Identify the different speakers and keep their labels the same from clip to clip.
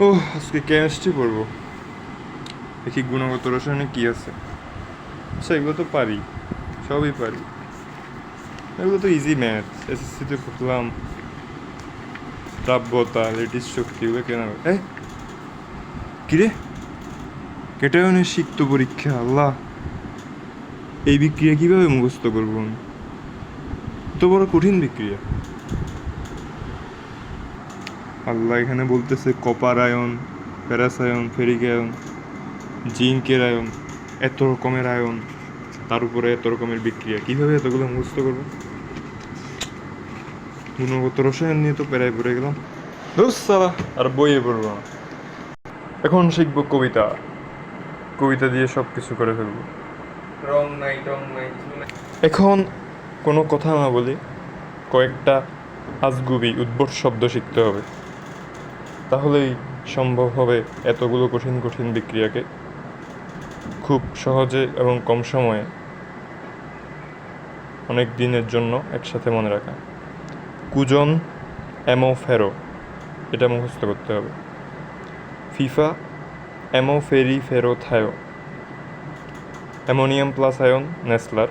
Speaker 1: ও আজকে কেমিস্ট্রি পড়ব। দেখি গুণগত রসায়নে কি আছে। আচ্ছা এগুলো তো পারি। সবই পারি। এগুলো তো ইজি ম্যাথ এসএসসিতে করলাম। দ্রাব্যতা লেটিস শক্তি, এগুলো কেন এ কিরে? কেটায়নের সিক্ত পরীক্ষা, আল্লাহ! এই বিক্রিয়া কীভাবে মুখস্থ করব আমি? এত বড় কঠিন বিক্রিয়া। আল্লাহ এখানে বলতেছে কপার আয়ন প্যারাসায়ন ফেরিক আয়ন জিঙ্কের আয়ন এত রকমের আয়ন তার উপরে এত রকমের বিক্রিয়া। কীভাবে এতগুলো মুখস্থ করব? গুণগত রসায়ন নিয়ে তো প্যারায় পড়ে গেলাম। সালা আর বইয়ে পড়ব না। এখন শিখব কবিতা। কবিতা দিয়ে সব কিছু করে ফেলব।
Speaker 2: রং নাই নাই।
Speaker 1: এখন কোনো কথা না বলি কয়েকটা আজগুবি উদ্ভট শব্দ শিখতে হবে। তাহলেই সম্ভব হবে এতগুলো কঠিন কঠিন বিক্রিয়াকে খুব সহজে এবং কম সময়ে অনেক দিনের জন্য একসাথে মনে রাখা। কুজন অ্যামো ফেরো এটা মুখস্থ করতে হবে। FIFA ammo ferri ferro thio ammonium plus ion, Nessler,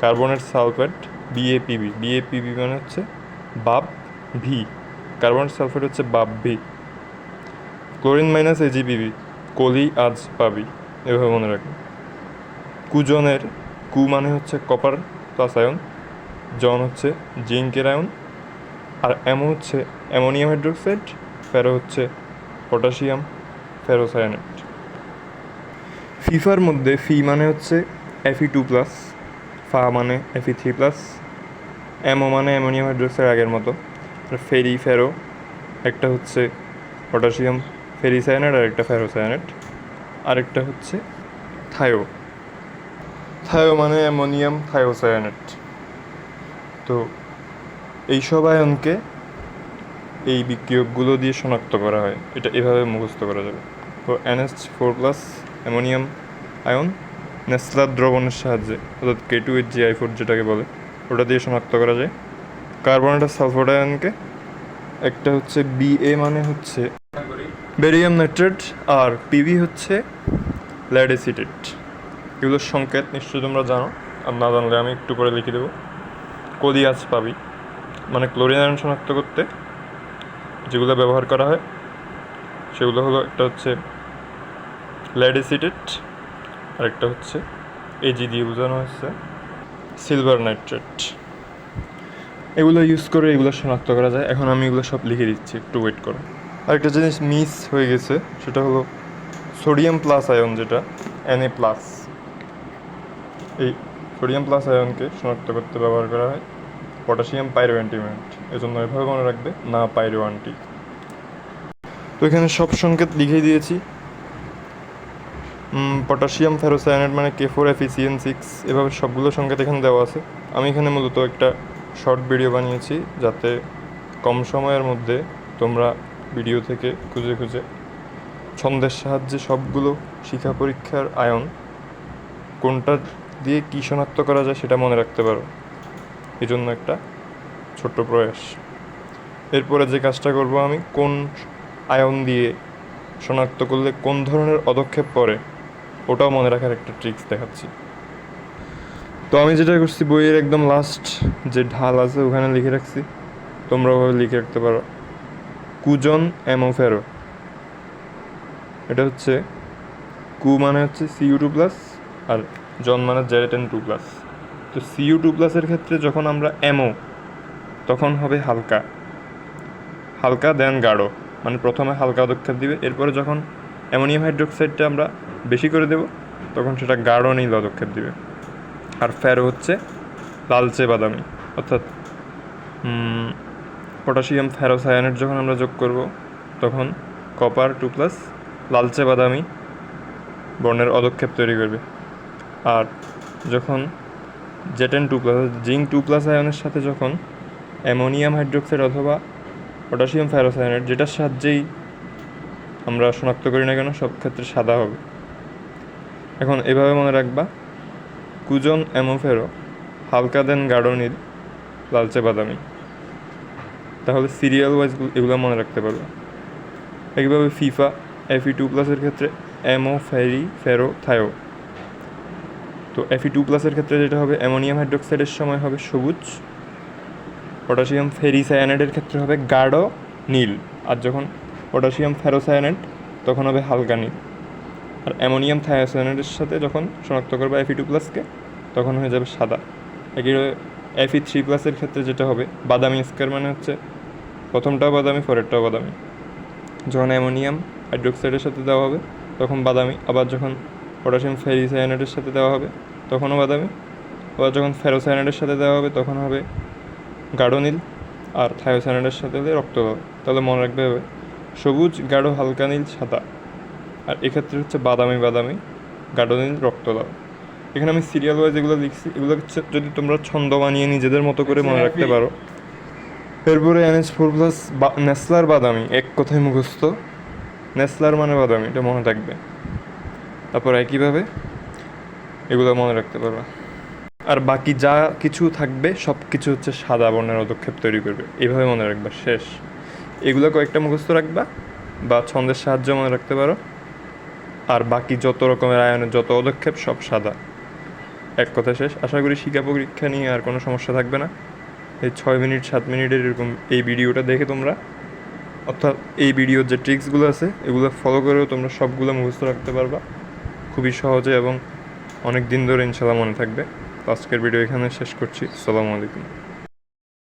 Speaker 1: কার্বনের sulphate B A P B B A P B মানে হচ্ছে বাপ ভি কার্বনের সালফেট হচ্ছে ভি ক্লোরিন মাইনাস এজিপিবি কলি, আজ, পাবি, এভাবে মনে রাখবেন। কুজনের কু মানে হচ্ছে কপার প্লাস আয়ন, জন হচ্ছে জিঙ্কের আয়ন, আর অ্যামো হচ্ছে অ্যামোনিয়াম হাইড্রোক্সাইড, ফেরো হচ্ছে পটাশিয়াম ফেরোসায়ানেট ফিফার মধ্যে ফি মানে হচ্ছে এফি টু প্লাস ফা মানে এফি থ্রি প্লাস অ্যামো মানে অ্যামোনিয়াম হাইড্রোক্সাইড আগের মতো। ফেরি ফেরো, একটা হচ্ছে পটাশিয়াম ফেরিসায়ানেট আর একটা ফেরোসায়ানেট আরেকটা হচ্ছে থায়ো। থায়ো মানে অ্যামোনিয়াম থায়োসায়ানেট তো এই সব আয়নকে এই বিক্রিয়কগুলো দিয়ে শনাক্ত করা হয়। এটা এভাবে মুখস্থ করা যাবে। তো N S four plus ammonium ion Nessler দ্রবণের সাহায্যে, অর্থাৎ K two H G I four যেটাকে বলে, ওটা দিয়ে শনাক্ত করা যায়। কার্বনেটের সালফার আয়নকে। একটা হচ্ছে বিএ মানে হচ্ছে বেরিয়াম নাইট্রেট আর পিভি হচ্ছে ল্যাড অ্যাসিটেট এগুলোর সংকেত নিশ্চয়ই তোমরা জানো, আর না জানলে আমি একটু পরে লিখে দেবো। কলিয়াস পাবি মানে ক্লোরিন আয়ন শনাক্ত করতে। যেগুলো ব্যবহার করা হয়, সেগুলো হলো একটা হচ্ছে ল্যাড অ্যাসিটেট আর একটা হচ্ছে এজি দিয়ে বোঝানো হচ্ছে সিলভার নাইট্রেট এগুলো ইউজ করে এগুলো শনাক্ত করা যায়। এখন আমি এগুলো সব লিখে দিচ্ছি, একটু ওয়েট করো। আরেকটা জিনিস মিস হয়ে গেছে, সেটা হলো সোডিয়াম প্লাস আয়ন যেটা এনএ প্লাস এই সোডিয়াম প্লাস আয়নকে শনাক্ত করতে ব্যবহার করা হয় পটাশিয়াম পাইরো অ্যান্টিমেন্ট এজন্য এভাবে মনে রাখবে, না পাইরো অ্যান্টি তো এখানে সব সংকেত লিখে দিয়েছি। পটাশিয়াম ফেরোসায়ানেট মানে কে ফোর এফিসিএন সিক্স এভাবে সবগুলো সংকেত এখানে দেওয়া আছে। আমি এখানে মূলত একটা শর্ট ভিডিও বানিয়েছি যাতে কম সময়ের মধ্যে তোমরা ভিডিও থেকে খুঁজে খুঁজে ছন্দের সাহায্যে সবগুলো শিক্ষা পরীক্ষার আয়ন কোনটা দিয়ে কী শনাক্ত করা যায় সেটা মনে রাখতে পারো। এই জন্য একটা ছোট্ট প্রয়াস। এরপরে যে কাজটা করব আমি, কোন আয়ন দিয়ে শনাক্ত করলে কোন ধরনের পদক্ষেপ পড়ে ওটাও মনে রাখার একটা ট্রিক্স দেখাচ্ছি। তো আমি যেটা করছি, বইয়ের একদম লাস্ট যে ঢাল আছে, ওখানে লিখে রাখছি। তোমরা ওভাবে লিখে রাখতে পারো। কুজন অ্যামোফেরো এটা হচ্ছে কু মানে হচ্ছে সিইউ টু প্লাস আর জন মানে জেরেটেন টু প্লাস তো সিইউ টু প্লাসের ক্ষেত্রে যখন আমরা অ্যামো তখন হবে হালকা। হালকা দেন গাঢ়। মানে প্রথমে হালকা পদক্ষেপ দিবে, এরপরে যখন অ্যামোনিয়াম হাইড্রোক্সাইডটা আমরা বেশি করে দেব, তখন সেটা গাঢ় নীল পদক্ষেপ দিবে। আর ফ্যারো হচ্ছে লালচে বাদামি, অর্থাৎ পটাশিয়াম ফ্যারোসায়ানেট যখন আমরা যোগ করব, তখন কপার টু প্লাস লালচে বাদামি বর্ণের অদক্ষেপ তৈরি করবে। আর যখন জেটেন two plus zinc two plus আয়নের সাথে যখন অ্যামোনিয়াম হাইড্রোক্সাইড অথবা পটাশিয়াম ফ্যারোসায়ানেট যেটার সাহায্যেই আমরা শনাক্ত করি না কেন, সব ক্ষেত্রে সাদা হবে। এখন এভাবে মনে রাখবা কুজন অ্যামোফেরো হালকা দেন গাঢ় নীল লালচে বাদামি। তাহলে সিরিয়াল ওয়াইজ এগুলো মনে রাখতে পারবে। একইভাবে ফিফা এফি টু প্লাসের ক্ষেত্রে অ্যামো ফেরি ফেরো থায়ো। তো এফি টু প্লাসের ক্ষেত্রে যেটা হবে, অ্যামোনিয়াম হাইড্রোক্সাইডের সময় হবে সবুজ। পটাশিয়াম ফেরিসায়ানাইডের ক্ষেত্রে হবে গাঢ় নীল আর যখন পটাশিয়াম ফেরোসায়ানাইড তখন হবে হালকা নীল। আর অ্যামোনিয়াম থায়োসায়ানাইডের সাথে যখন শনাক্ত করবে এফি টু প্লাসকে তখন হয়ে যাবে সাদা। একইভাবে এফি থ্রি প্লাসের ক্ষেত্রে যেটা হবে, বাদামি স্কোয়ার মানে হচ্ছে প্রথমটাও বাদামি, পরেরটাও বাদামি। যখন অ্যামোনিয়াম হাইড্রোক্সাইডের সাথে দেওয়া হবে, তখন বাদামি, আবার যখন পটাশিয়াম ফেরিসায়ানাইডের সাথে দেওয়া হবে, তখনও বাদামি, আবার যখন ফেরোসায়ানাইডের সাথে দেওয়া হবে, তখন হবে গাঢ় নীল আর থায়োসায়ানাইডের সাথে হলে রক্ত তাহলে মনে রাখবে হবে সবুজ, গাঢ়, হালকা, নীল, সাদা। আর এক্ষেত্রে হচ্ছে বাদামি বাদামি গাঢ় নীল রক্ত লাল এখানে আমি সিরিয়াল ওয়াইজ এগুলো লিখছি। এগুলো হচ্ছে যদি তোমরা ছন্দ বানিয়ে নিজেদের মতো করে মনে রাখতে পারো। এরপরে এনএস ফোর প্লাস নেসলার বাদামি এক কথায় মুখস্থ। নেসলার মানে বাদামি এটা মনে থাকবে। তারপর একইভাবে এগুলো মনে রাখতে পারবে। আর বাকি যা কিছু থাকবে সব কিছু হচ্ছে সাদা বর্ণের পদক্ষেপ তৈরি করবে। এইভাবে মনে রাখবা শেষ। এগুলো কয়েকটা মুখস্থ রাখবা বা ছন্দের সাহায্য মনে রাখতে পারো। আর বাকি যত রকমের আয়নের যত পদক্ষেপ সব সাদা। এক কথা শেষ, আশা করি শিক্ষা পরীক্ষা নিয়ে আর কোনো সমস্যা থাকবে না। এই ছয় মিনিট, সাত মিনিটের এরকম এই ভিডিওটা দেখে তোমরা। অর্থাৎ এই ভিডিওর যে ট্রিক্সগুলো আছে, এগুলো ফলো করেও তোমরা সবগুলো মুখস্থ রাখতে পারবা। খুবই সহজে এবং অনেক দিন ধরে ইনশাল্লাহ মনে থাকবে। আজকের ভিডিও এখানে শেষ করছি। সালামু আলাইকুম।